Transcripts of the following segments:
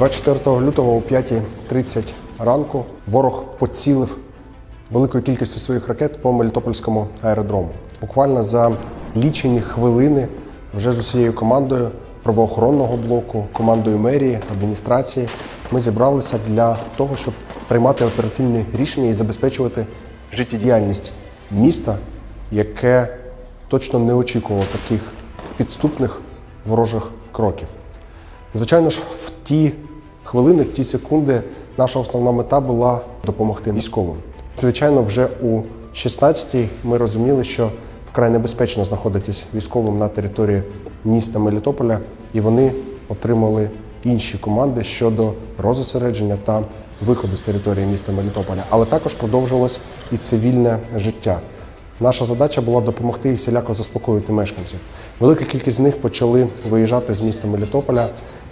24 лютого о 5.30 ранку ворог поцілив великою кількістю своїх ракет по Мелітопольському аеродрому. Буквально за лічені хвилини вже з усією командою правоохоронного блоку, командою мерії, адміністрації ми зібралися для того, щоб приймати оперативні рішення і забезпечувати життєдіяльність міста, яке точно не очікувало таких підступних ворожих кроків. Звичайно ж, в ті хвилини, в ті секунди, наша основна мета була допомогти військовим. Звичайно, вже у 16-й ми розуміли, що вкрай небезпечно знаходитись військовим на території міста Мелітополя, і вони отримали інші команди щодо розосередження та виходу з території міста Мелітополя. Але також продовжилось і цивільне життя. Наша задача була допомогти і всіляко заспокоїти мешканців. Велика кількість з них почали виїжджати з міста Мелітополя,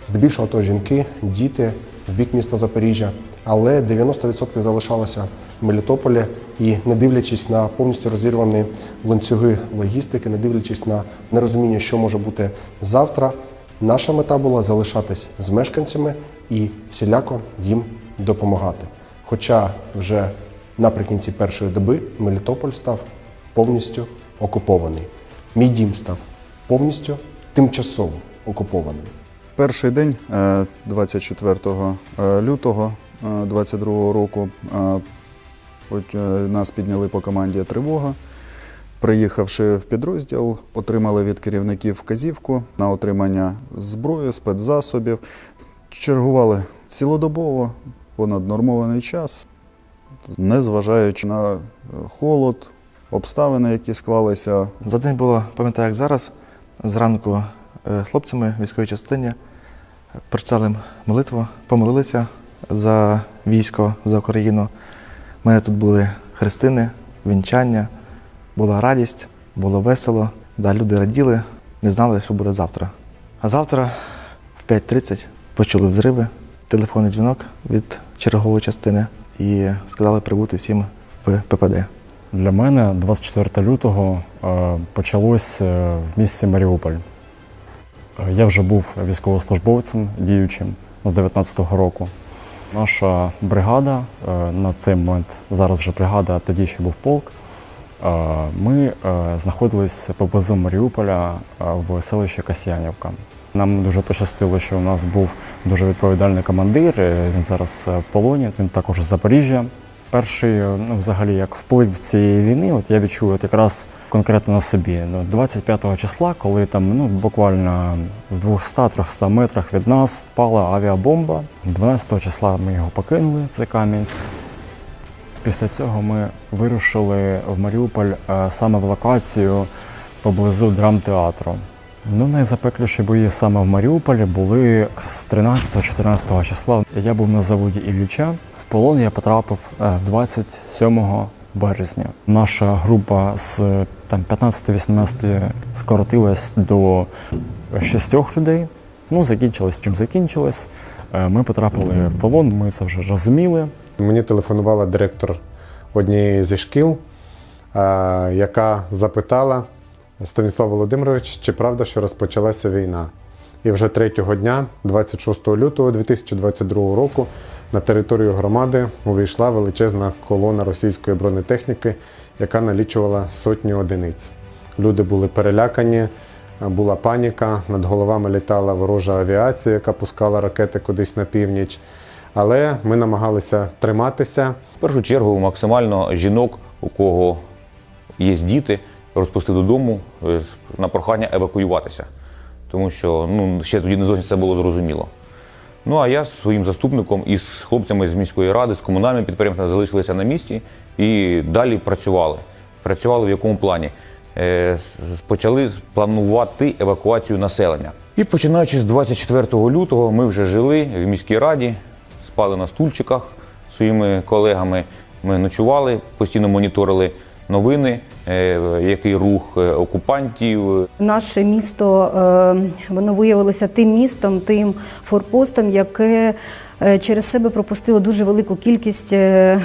здебільшого то жінки, діти в бік міста Запоріжжя. Але 90% залишалося в Мелітополі і, не дивлячись на повністю розірвані ланцюги логістики, не дивлячись на нерозуміння, що може бути завтра, наша мета була залишатись з мешканцями і всіляко їм допомагати. Хоча вже наприкінці першої доби Мелітополь став повністю окупований. Мій дім став повністю тимчасово окупованим. Перший день, е, 24 е, лютого 22 року, е, от, е, нас підняли по команді тривога. Приїхавши в підрозділ, отримали від керівників вказівку на отримання зброї, спецзасобів. Чергували цілодобово, понаднормований час, незважаючи на е, холод, обставини, які склалися. За день було, пам'ятаю, як зараз, зранку е, з хлопцями в військовій частині прочитали молитву, помолилися за військо, за Україну. У мене тут були хрестини, вінчання, була радість, було весело. Да, люди раділи, не знали, що буде завтра. А завтра в 5.30 почули взриви, телефонний дзвінок від чергової частини і сказали прибути всім в ППД. Для мене 24 лютого е, почалось е, в місті Маріуполь. Я вже був військовослужбовцем діючим з 19-го року. Наша бригада е, на цей момент, зараз вже бригада, а тоді ще був полк. е, Ми е, знаходились поблизу Маріуполя в селищі Касьянівка. Нам дуже пощастило, що у нас був дуже відповідальний командир. Він зараз в полоні. Він також з Запоріжжя. Перший, е, ну, взагалі, як вплив цієї війни, от я відчув от якраз конкретно на собі. Ну, 25 числа, коли там ну, буквально в 200-300 метрах від нас впала авіабомба. 12 числа ми його покинули, це Кам'янськ. Після цього ми вирушили в Маріуполь е, саме в локацію поблизу драмтеатру. Ну, найзапекліші бої саме в Маріуполі були з 13-14 числа. Я був на заводі Ілліча. Полон я потрапив е, 27 березня. Наша група з там 15-18 скоротилась до шістьох людей. Ну, закінчилось чим закінчилось. Е, Ми потрапили в полон, ми це вже розуміли. Мені телефонувала директор однієї зі шкіл, е, яка запитала Станіслав Володимирович, чи правда, що розпочалася війна. І вже третього дня, 26 лютого 2022 року, на територію громади увійшла величезна колона російської бронетехніки, яка налічувала сотні одиниць. Люди були перелякані, була паніка, над головами літала ворожа авіація, яка пускала ракети кудись на північ. Але ми намагалися триматися. В першу чергу максимально жінок, у кого є діти, розпустити додому е, на прохання евакуюватися. Тому що ну, ще тоді не зовсім це було зрозуміло. Ну а я з своїм заступником і з хлопцями з міської ради, з комунальним підприємством залишилися на місці і далі працювали. Працювали в якому плані? е, почали планувати евакуацію населення. І починаючи з 24 лютого, ми вже жили в міській раді, спали на стульчиках своїми колегами. Ми ночували, постійно моніторили новини, е, який рух е, окупантів, Наше місто е, воно виявилося тим містом, тим форпостом, яке через себе пропустило дуже велику кількість е,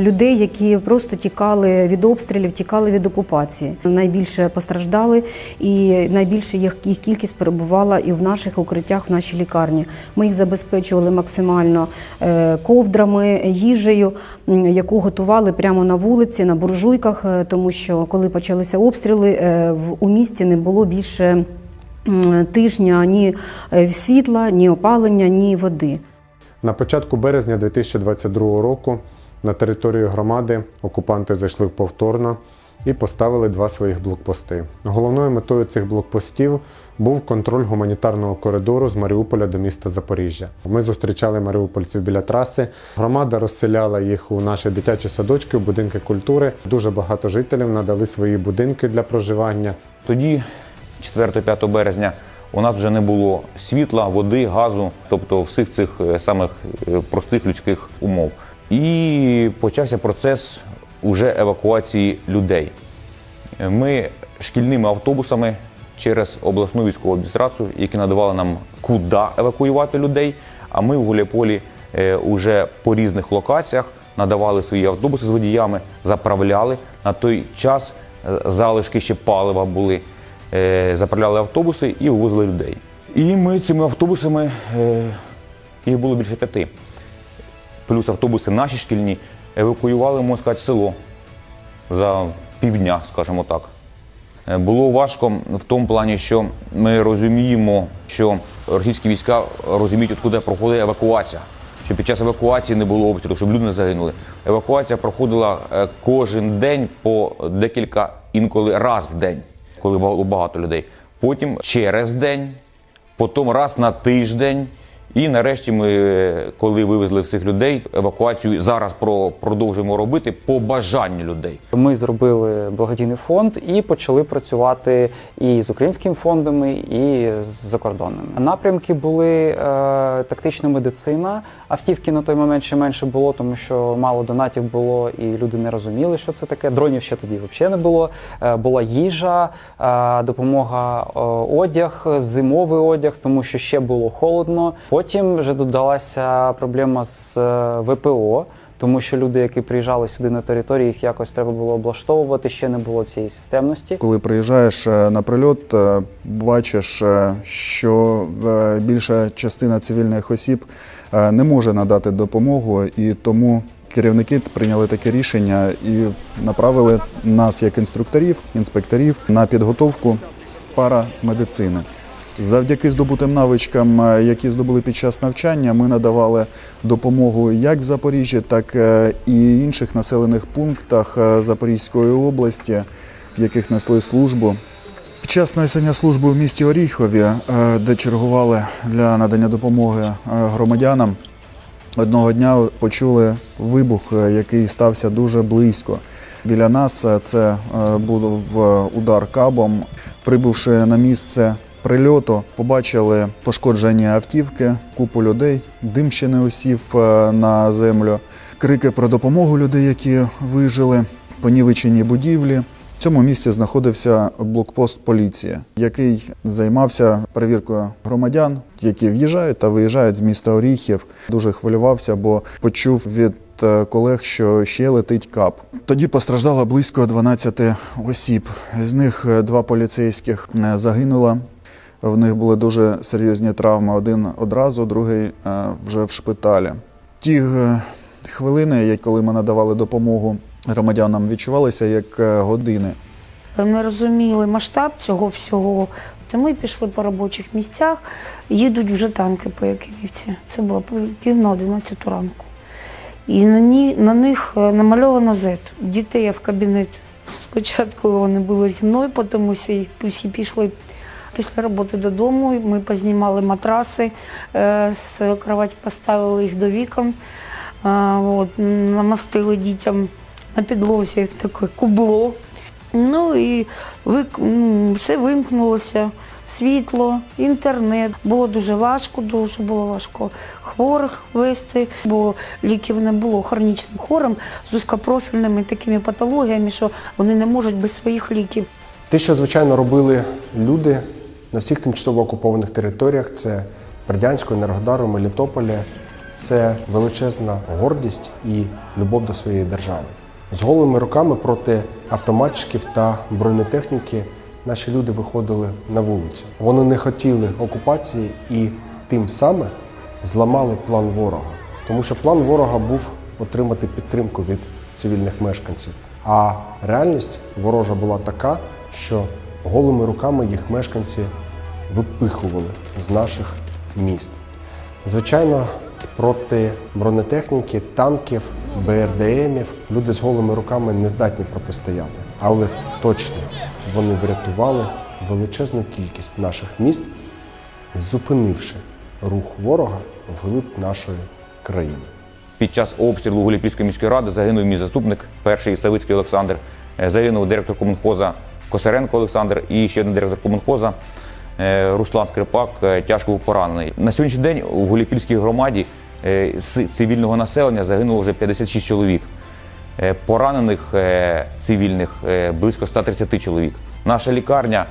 людей, які просто тікали від обстрілів, тікали від окупації. Найбільше постраждали, і найбільше їх, кількість перебувала і в наших укриттях, в нашій лікарні. Ми їх забезпечували максимально е, ковдрами, їжею, яку готували прямо на вулиці, на буржуйках, е, тому що коли почалися обстріли, е, у місті не було більше тижня ні е, світла, ні опалення, ні води. На початку березня 2022 року на територію громади окупанти зайшли повторно і поставили два своїх блокпости. Головною метою цих блокпостів був контроль гуманітарного коридору з Маріуполя до міста Запоріжжя. Ми зустрічали маріупольців біля траси. Громада розселяла їх у наші дитячі садочки, в будинки культури. Дуже багато жителів надали свої будинки для проживання. Тоді, 4-5 березня, у нас вже не було світла, води, газу, тобто всіх цих е, самих е, простих людських умов. І почався процес уже евакуації людей. Е, Ми шкільними автобусами через обласну військову адміністрацію, які надавали нам куди евакуювати людей. А ми в Гуляйполі е, уже по різних локаціях надавали свої автобуси з водіями, заправляли. На той час залишки ще палива були, заправляли автобуси і вивозили людей. І ми цими автобусами, е, їх було більше п'яти, плюс автобуси наші шкільні, евакуювали, можна сказати, село за півдня, скажімо так. Е, Було важко в тому плані, що ми розуміємо, що російські війська розуміють, откуди проходить евакуація. Що під час евакуації не було обстрілу, щоб люди не загинули. Евакуація проходила е, кожен день по декілька, інколи раз в день, коли було багато людей. Потім через день, потім раз на тиждень. І нарешті ми, коли вивезли всіх людей, евакуацію зараз про- продовжуємо робити по бажанню людей. Ми зробили благодійний фонд і почали працювати і з українськими фондами, і з закордонними. Напрямки були е, тактична медицина. Автівки на той момент ще менше було, тому що мало донатів було, і люди не розуміли, що це таке. Дронів ще тоді взагалі не було. Е, була їжа, е, допомога е, одяг, зимовий одяг, тому що ще було холодно. Вже додалася проблема з е, ВПО. Тому що люди, які приїжджали сюди на територію, їх якось треба було облаштовувати, ще не було цієї системності. Коли приїжджаєш е, на прильот, е, бачиш, що більша частина цивільних осіб не може надати допомогу, і тому керівники прийняли таке рішення і направили нас, як інструкторів, інспекторів, на підготовку з парамедицини. Завдяки здобутим навичкам, е, які здобули під час навчання, ми надавали допомогу як в Запоріжжі, так е, і інших населених пунктах е, Запорізької області, в яких несли службу. Під час несення служби в місті Оріхові, де чергували для надання допомоги громадянам, одного дня почули вибух, який стався дуже близько. Біля нас це був удар кабом. Прибувши на місце прильоту, побачили пошкоджені автівки, купу людей, дим ще не осів е, на землю, крики про допомогу людей, які вижили, понівечені будівлі. В цьому місці знаходився блокпост поліції, який займався перевіркою громадян, які в'їжджають та виїжджають з міста Оріхів. Дуже хвилювався, бо почув від е, колег, що ще летить кап. Тоді постраждало близько 12 осіб. З них е, два поліцейських загинуло. В них були дуже серйозні травми. Один одразу, другий е, вже в шпиталі. Ті хвилини, коли ми надавали допомогу громадянам, відчувалися як е, години. не розуміли масштаб цього всього. То ми пішли по робочих місцях, їдуть вже танки по Якимівці. Це було пів на 11 ранку. І на, ні, на них е, намальовано Z. Дітей я в кабінет. Спочатку вони були зі мною, потім всі, всі пішли після роботи додому. Ми познімали матраси, е, з кровать поставили їх до вікон, е, от, намастили дітям на підлозі таке кубло. Ну і вик... все вимкнулося. Світло, інтернет. Було дуже важко, дуже було важко хворих вести, бо ліків не було хронічним хворим з узкопрофільними такими патологіями, що вони не можуть без своїх ліків. Те, що звичайно робили люди на всіх тимчасово окупованих територіях, це Бердянську, Енергодару, Мелітополі, це величезна гордість і любов до своєї держави. З голими руками проти автоматчиків та бронетехніки наші люди виходили на вулицю. Вони не хотіли окупації і тим самим зламали план ворога. Тому що план ворога був отримати підтримку від цивільних мешканців. А реальність ворожа була така, що голими руками їх мешканці випихували з наших міст. Звичайно, проти бронетехніки, танків, БРДМів люди з голими руками не здатні протистояти. Але точно вони врятували величезну кількість наших міст, зупинивши рух ворога вглиб нашої країни. Під час обстрілу Гуліпільської міської ради загинув мій заступник, перший Савицький Олександр, загинув директор комунхоза Косаренко Олександр і ще один директор комунхоза Руслан Скрипак е, тяжко поранений. На сьогоднішній день у Гуліпільській громаді е, з цивільного населення загинуло вже 56 чоловік. Е, Поранених е, цивільних е, близько 130 чоловік. Наша лікарня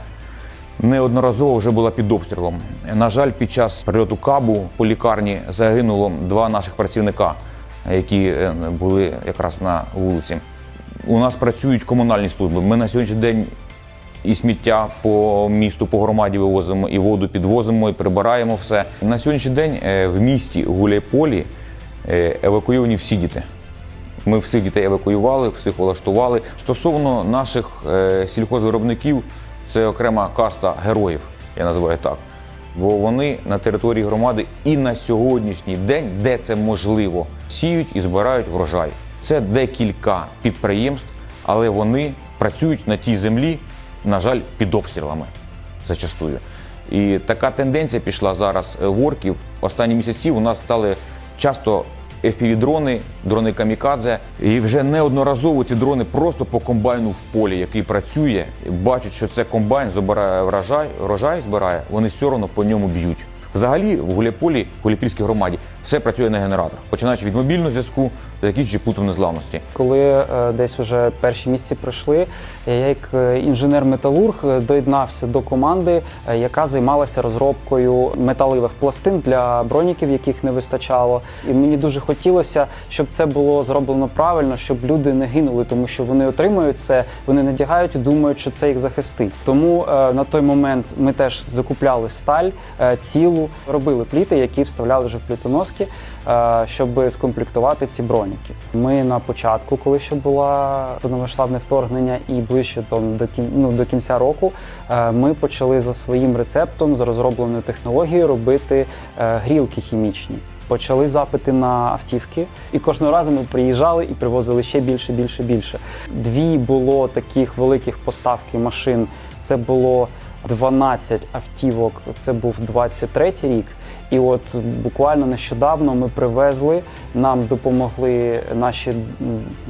неодноразово вже була під обстрілом. На жаль, під час прильоту кабу по лікарні загинуло два наших працівника, які е, були якраз на вулиці. У нас працюють комунальні служби. Ми на сьогоднішній день і сміття по місту, по громаді вивозимо, і воду підвозимо, і прибираємо все. На сьогоднішній день е, в місті Гуляйполі е, евакуйовані всі діти. Ми всіх дітей евакуювали, всіх влаштували. Стосовно наших е, сільхозвиробників, це окрема каста героїв, я називаю так. Бо вони на території громади і на сьогоднішній день, де це можливо, сіють і збирають врожай. Це декілька підприємств, але вони працюють на тій землі, на жаль, під обстрілами зачастую. І така тенденція пішла зараз е, в орків. Останні місяці у нас стали часто FPV-дрони, дрони камікадзе. І вже неодноразово ці дрони просто по комбайну в полі, який працює, бачать, що це комбайн збирає врожай, врожай збирає, вони все одно по ньому б'ють. Взагалі в Гуляйполі, в Гуляйпільській громаді, все працює на генераторах, починаючи від мобільного зв'язку закінчуючи пультом незламності. Коли е, десь вже перші місяці пройшли, я як е, інженер-металург е, доєднався до команди, е, яка займалася розробкою металевих пластин для броніків, яких не вистачало. І мені дуже хотілося, щоб це було зроблено правильно, щоб люди не гинули, тому що вони отримують це, вони надягають і думають, що це їх захистить. Тому е, на той момент ми теж закупляли сталь е, цілу, робили пліти, які вставляли вже в плітоноски, е, щоб скомплектувати ці броніки. Ми на початку, коли ще була повномасштабне вторгнення, і ближче там, до ну, до кінця року, е, ми почали за своїм рецептом, за розробленою технологією робити е, грілки хімічні. Почали запити на автівки, і кожного разу ми приїжджали і привозили ще більше, більше, більше. Дві було таких великих поставки машин. Це було 12 автівок. Це був 23 рік. І от буквально нещодавно ми привезли, нам допомогли наші,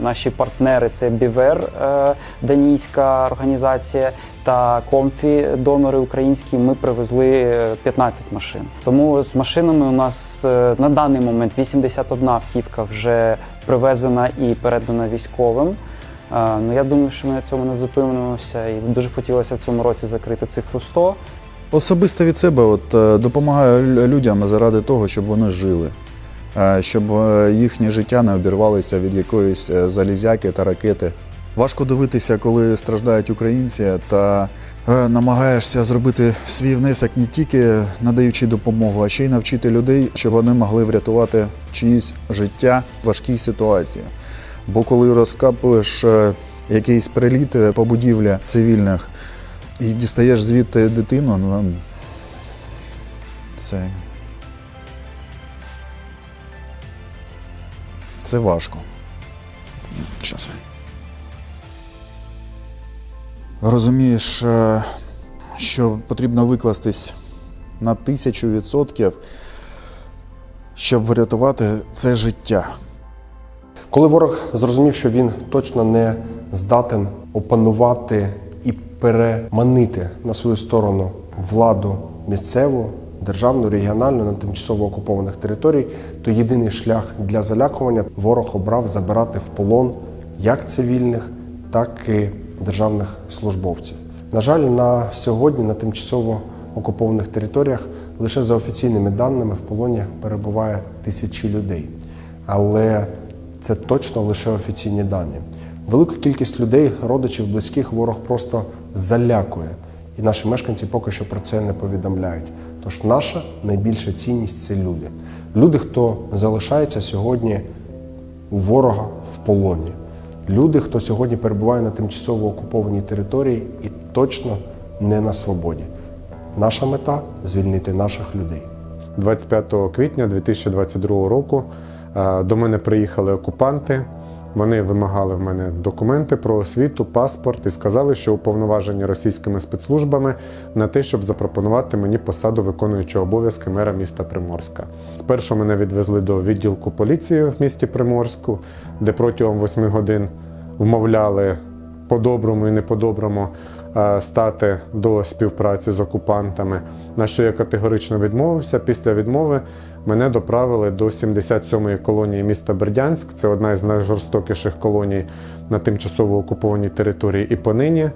наші партнери, це Бівер, е, данійська організація, та Комфі, донори українські. Ми привезли е, 15 машин. Тому з машинами у нас е, на даний момент 81 автівка вже привезена і передана військовим. Е, Ну я думаю, що ми на цьому не зупинимося, і дуже хотілося в цьому році закрити цифру 100. Особисто від себе от, е, допомагаю людям заради того, щоб вони жили, е, щоб е, їхнє життя не обірвалося від якоїсь залізяки та ракети. Важко дивитися, коли страждають українці, та намагаєшся зробити свій внесок не тільки надаючи допомогу, а ще й навчити людей, щоб вони могли врятувати чиїсь життя в важкій ситуації. Бо коли розкапуєш якийсь приліт по будівлі цивільних, і дістаєш звідти дитину, ну це. Це важко. Щас. Розумієш, е, що потрібно викластись на тисячу відсотків, щоб врятувати це життя. Коли ворог зрозумів, що він точно не здатен опанувати переманити на свою сторону владу місцеву, державну, регіональну на тимчасово окупованих територій, то єдиний шлях для залякування ворог обрав забирати в полон як цивільних, так і державних службовців. На жаль, на сьогодні на тимчасово окупованих територіях лише за офіційними даними в полоні перебуває тисячі людей. Але це точно лише офіційні дані. Велику кількість людей, родичів, близьких ворог просто залякує. І наші мешканці поки що про це не повідомляють. Тож наша найбільша цінність це люди. Люди, хто залишається сьогодні у ворога в полоні. Люди, хто сьогодні перебуває на тимчасово окупованій території і точно не на свободі. Наша мета звільнити наших людей. 25 квітня 2022 року е, до мене приїхали окупанти. Вони вимагали в мене документи про освіту, паспорт і сказали, що уповноважені російськими спецслужбами на те, щоб запропонувати мені посаду виконуючого обов'язки мера міста Приморська. Спершу мене відвезли до відділку поліції в місті Приморську, де протягом 8 годин вмовляли по-доброму і не по-доброму е, стати до співпраці з окупантами, на що я категорично відмовився. Після відмови мене доправили до 77-ї колонії міста Бердянськ. Це одна із найжорстокіших колоній на тимчасово окупованій території і понині.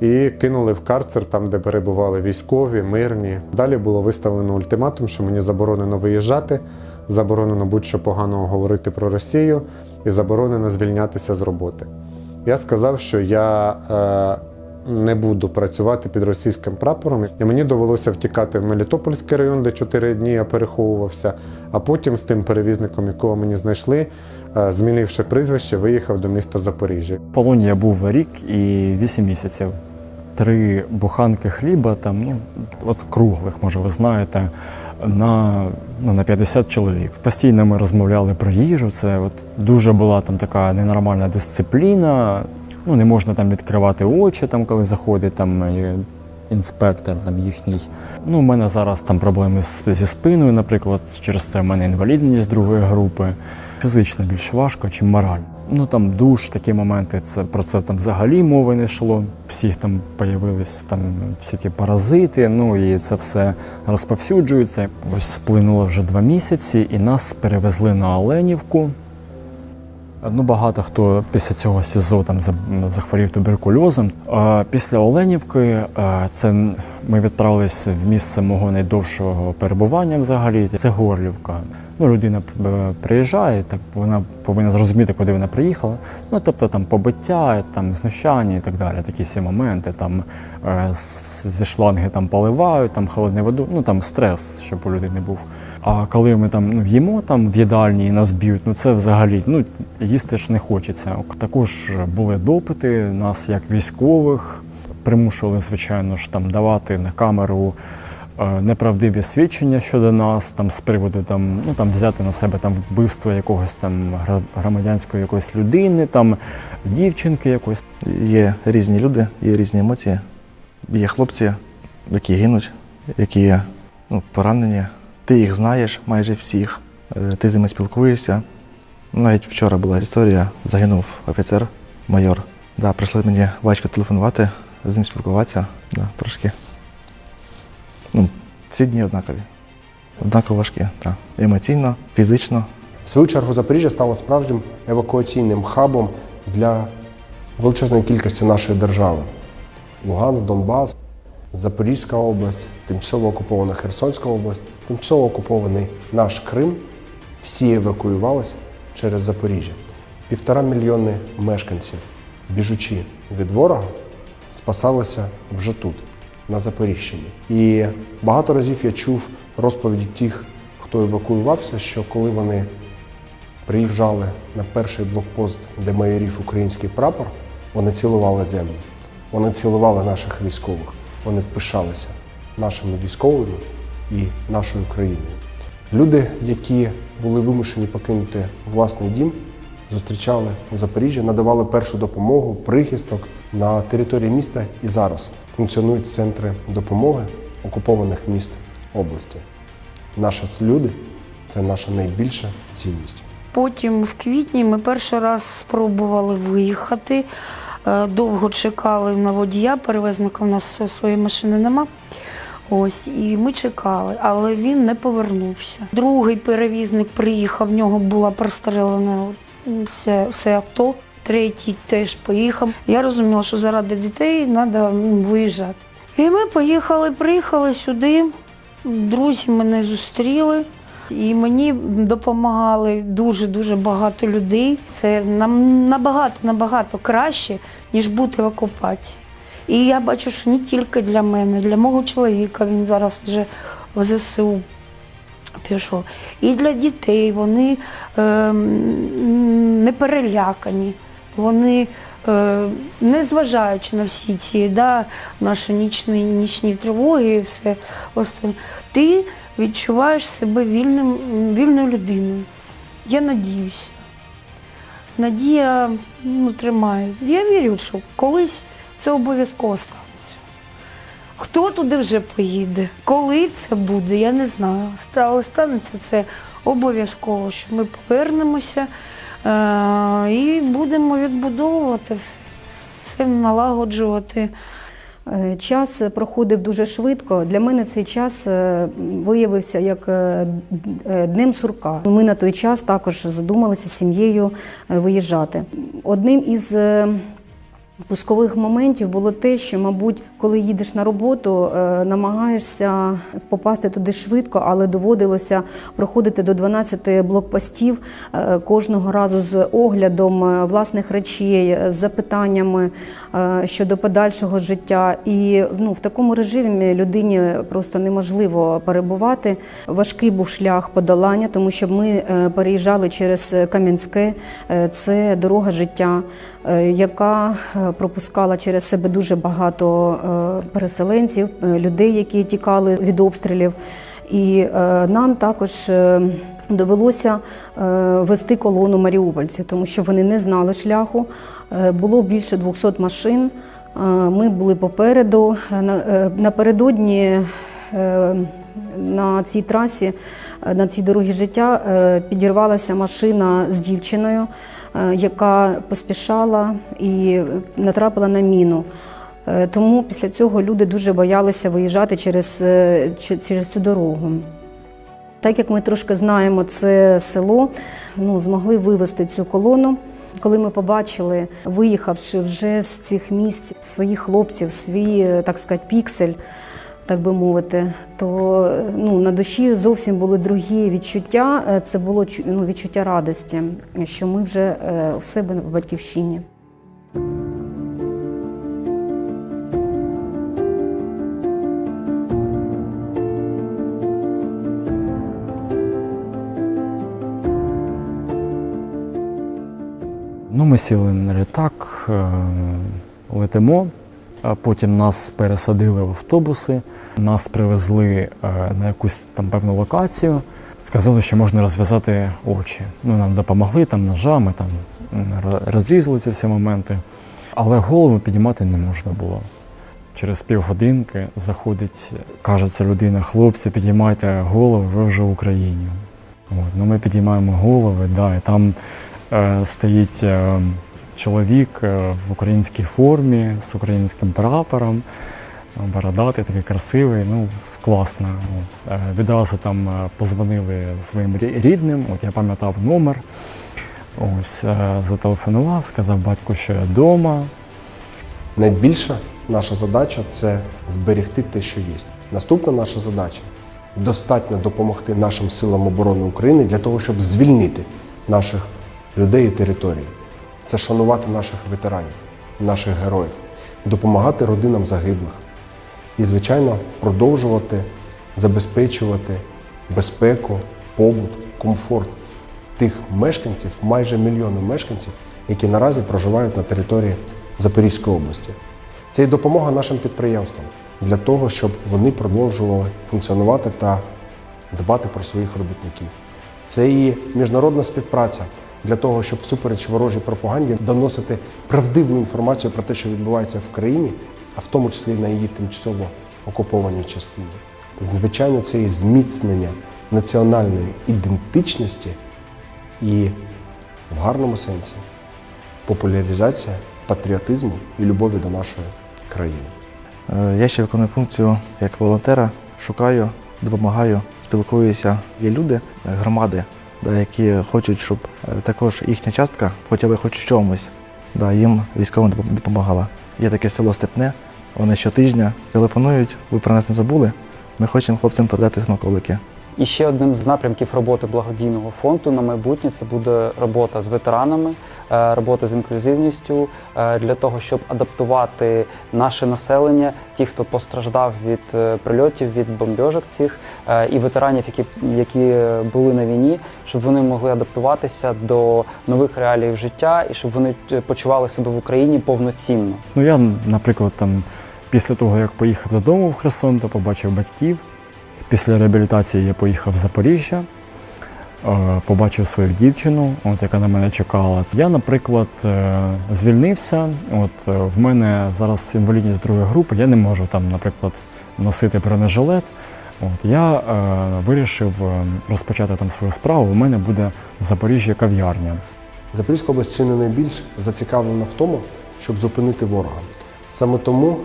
І кинули в карцер, там, де перебували військові, мирні. Далі було виставлено ультиматум, що мені заборонено виїжджати, заборонено будь-що поганого говорити про Росію і заборонено звільнятися з роботи. Я сказав, що я е, не буду працювати під російським прапором. І мені довелося втікати в Мелітопольський район, де 4 дні я переховувався. А потім з тим перевізником, якого мені знайшли, е, змінивши прізвище, виїхав до міста Запоріжжя. В полоні я був рік і 8 місяців. Три буханки хліба, там, ну, от круглих, може, ви знаєте, на, ну, на 50 чоловік. Постійно ми розмовляли про їжу. Це от дуже була там така ненормальна дисципліна. Ну, не можна там відкривати очі, там, коли заходить там, е, інспектор там, їхній. Ну, у мене зараз там проблеми зі спиною, наприклад, через це в мене інвалідність другої групи. Фізично більш важко, чим морально. Ну там душ, такі моменти, це про це там взагалі мови не йшло. Всіх там появились там всякі паразити, ну і це все розповсюджується. Ось сплинуло вже два місяці, і нас перевезли на Оленівку. Ну, багато хто після цього СІЗО там захворів туберкульозом. Після Оленівки це ми відправилися в місце мого найдовшого перебування взагалі. Це Горлівка. Ну, людина е, приїжджає, так вона повинна зрозуміти, куди вона приїхала. Ну, тобто там побиття, там знущання і так далі. Такі всі моменти. Там е, зі шланги там поливають, там холодну воду, ну там стрес, щоб у людини був. А коли ми там ну, їмо там в їдальні і нас б'ють, ну це взагалі ну, їсти ж не хочеться. Також були допити нас як військових, примушували, звичайно ж, там давати на камеру неправдиві свідчення щодо нас, там з приводу там, ну, там взяти на себе там вбивство якогось там громадянської якоїсь людини, там дівчинки якоїсь. Є різні люди, є різні емоції. Є хлопці, які гинуть, які ну, поранені. Ти їх знаєш майже всіх, е, ти з ними спілкуєшся. Навіть вчора була історія, загинув офіцер, майор. Да, прийшли мені батько телефонувати, з ним спілкуватися. Да, трошки. Ну, всі дні однакові. Однаково важкі. Так. Емоційно, фізично. В свою чергу Запоріжжя стало справжнім евакуаційним хабом для величезної кількості нашої держави. Луганськ, Донбас, Запорізька область, тимчасово окупована Херсонська область, тимчасово окупований наш Крим. Всі евакуювалися через Запоріжжя. Півтора мільйони мешканців, біжучи від ворога, спасалися вже тут, на Запоріжчині. І багато разів я чув розповіді тих, хто евакуювався, що коли вони приїжджали на перший блокпост, де майорів український прапор, вони цілували землю. Вони цілували наших військових. Вони пишалися нашими військовими і нашою країною. Люди, які були вимушені покинути власний дім, зустрічали у Запоріжжі, надавали першу допомогу, прихисток на території міста і зараз функціонують центри допомоги окупованих міст області. Наші люди це наша найбільша цінність. Потім в квітні ми перший раз спробували виїхати Е, Довго чекали на водія, перевезника в нас своєї машини нема. Ось, і ми чекали, але він не повернувся. Другий перевізник приїхав, в нього була прострелена все, все авто. Третій теж поїхав. Я розуміла, що заради дітей треба виїжджати. І ми поїхали, приїхали сюди. Друзі мене зустріли. І мені допомагали дуже дуже багато людей. Це нам набагато набагато краще, ніж бути в окупації. І я бачу, що не тільки для мене, для мого чоловіка він зараз вже в ЗСУ пішов. І для дітей вони е, не перелякані. Вони, е, незважаючи на всі ці да, наші нічні, нічні тривоги і все остальне, ти відчуваєш себе вільним, вільною людиною. Я надіюся. Надія ну, тримає. Я вірю, що колись це обов'язково станеться. Хто туди вже поїде? Коли це буде, я не знаю. Але станеться це обов'язково, що ми повернемося е- і будемо відбудовувати все, все налагоджувати. Е, Час проходив дуже швидко. Для мене цей час е, виявився як е, днем сурка. Ми на той час також задумалися з сім'єю виїжджати. Одним із пускових моментів було те, що, мабуть, коли їдеш на роботу, е, намагаєшся попасти туди швидко, але доводилося проходити до 12 блокпостів е, кожного разу з оглядом е, власних речей, з запитаннями щодо подальшого життя. І ну, в такому режимі людині просто неможливо перебувати. Важкий був шлях подолання, тому що ми переїжджали через Кам'янське. Це дорога життя, яка е, пропускала через себе дуже багато е, переселенців, е, людей, які тікали від обстрілів. І е, нам також е, довелося е, вести колону маріупольців, тому що вони не знали шляху. Е, Було більше 200 машин. Е, Ми були попереду. Е, на- е, Напередодні е, на цій трасі, е, на цій дорогі життя е, підірвалася машина з дівчиною, е, яка поспішала і натрапила на міну. Е, Тому після цього люди дуже боялися виїжджати через, е, через цю дорогу. Так як ми трошки знаємо це село, ну, змогли вивезти цю колону. Коли ми побачили, виїхавши вже з цих місць своїх хлопців, свій, е, так сказати, піксель, так би мовити, то ну, на душі зовсім були другі відчуття. Е, Це було ну, відчуття радості, що ми вже е, в себе в батьківщині. Ну, ми сіли на літак, е, летимо, а потім нас пересадили в автобуси, нас привезли е, на якусь там певну локацію. Сказали, що можна розв'язати очі. Ну, нам допомогли там ножами, там розрізали ці всі моменти. Але голову піднімати не можна було. Через півгодинки заходить, каже ця людина, хлопці, підіймайте голови, ви вже в Україні. От, ну, ми підіймаємо голови, да, і там е, стоїть е, чоловік е, в українській формі з українським прапором, бородатий, такий красивий, ну класно. От. Е, відразу там е, позвонили своїм рідним, от я пам'ятав номер. Ось зателефонував, сказав батьку, що я вдома. Найбільша наша задача це зберегти те, що є. Наступна наша задача достатньо допомогти нашим силам оборони України для того, щоб звільнити наших людей і території. Це шанувати наших ветеранів, наших героїв, допомагати родинам загиблих і, звичайно, продовжувати забезпечувати безпеку, побут, комфорт тих мешканців, майже мільйону мешканців, які наразі проживають на території Запорізької області. Це і допомога нашим підприємствам для того, щоб вони продовжували функціонувати та дбати про своїх робітників. Це і міжнародна співпраця для того, щоб всупереч ворожій пропаганді доносити правдиву інформацію про те, що відбувається в країні, а в тому числі на її тимчасово окупованій частині. Звичайно, це і зміцнення національної ідентичності і в гарному сенсі популяризація патріотизму і любові до нашої країни. Е, Я ще виконую функцію як волонтера, шукаю, допомагаю, спілкуюся. Є люди, е, громади, да, які хочуть, щоб е, також їхня частка, хоча б хоч чомусь, да, їм військовим допомагала. Є таке село Степне, вони щотижня телефонують, ви про нас не забули. Ми хочемо хлопцям передати смаколики. І ще одним з напрямків роботи благодійного фонду на майбутнє це буде робота з ветеранами, е, робота з інклюзивністю е, для того, щоб адаптувати наше населення, ті, хто постраждав від е, прильотів, від бомбьожок цих і ветеранів, які, які були на війні, щоб вони могли адаптуватися до нових реалій життя і щоб вони почували себе в Україні повноцінно. Ну я, наприклад, там після того, як поїхав додому в Херсон, то побачив батьків. Після реабілітації я поїхав в Запоріжжя, е, побачив свою дівчину, от, яка на мене чекала. Я, наприклад, е, звільнився. От е, в мене зараз інвалідність другої групи, я не можу там, наприклад, носити бронежилет. От я е, вирішив розпочати там свою справу. У мене буде в Запоріжжі кав'ярня. Запорізька область чи не найбільш зацікавлена в тому, щоб зупинити ворога. Саме тому,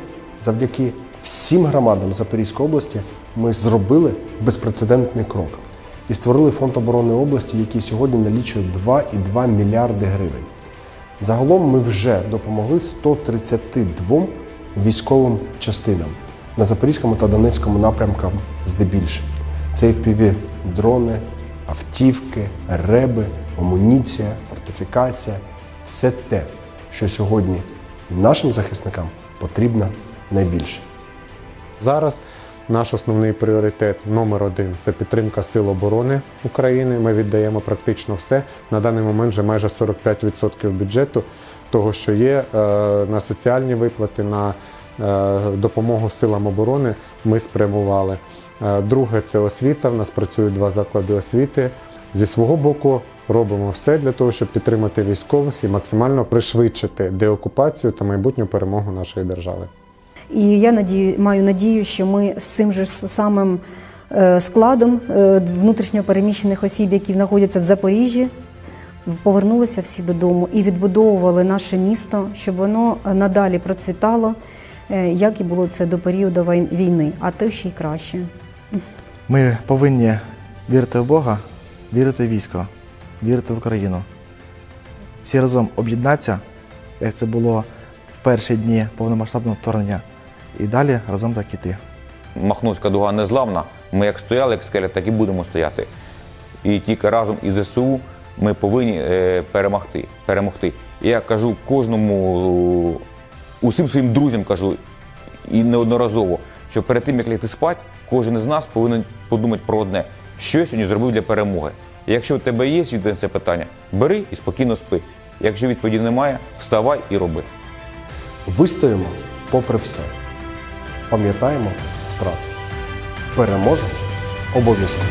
завдяки всім громадам Запорізької області, ми зробили безпрецедентний крок і створили фонд оборони області, який сьогодні налічує 2,2 мільярди гривень. Загалом ми вже допомогли 132 військовим частинам на Запорізькому та Донецькому напрямкам здебільше. Це FPV дрони, автівки, реби, амуніція, фортифікація все те, що сьогодні нашим захисникам потрібно найбільше. Зараз наш основний пріоритет номер один це підтримка Сил оборони України. Ми віддаємо практично все. На даний момент вже майже 45% бюджету того, що є е, на соціальні виплати, на е, допомогу силам оборони. Ми спрямували. Е, Друге це освіта. В нас працюють два заклади освіти. Зі свого боку робимо все для того, щоб підтримати військових і максимально пришвидшити деокупацію та майбутню перемогу нашої держави. І я надію, маю надію, що ми з цим же самим е, складом е, внутрішньо переміщених осіб, які знаходяться в Запоріжжі, повернулися всі додому і відбудовували наше місто, щоб воно надалі процвітало, е, як і було це до періоду війни, а то ще й краще. Ми повинні вірити в Бога, вірити в військо, вірити в Україну. Всі разом об'єднатися, як це було в перші дні повномасштабного вторгнення, і далі разом так іти. Махновська дуга незламна. Ми як стояли, як скеля, так і будемо стояти. І тільки разом із ЗСУ ми повинні е, перемогти. перемогти. І я кажу кожному, е, усім своїм друзям кажу, і неодноразово, що перед тим, як лягти спати, кожен із нас повинен подумати про одне, що я сьогодні зробив для перемоги. І якщо у тебе є на це питання, бери і спокійно спи. Якщо відповіді немає, вставай і роби. Вистоїмо попри все. Пам'ятаємо втрати. Переможемо обов'язково.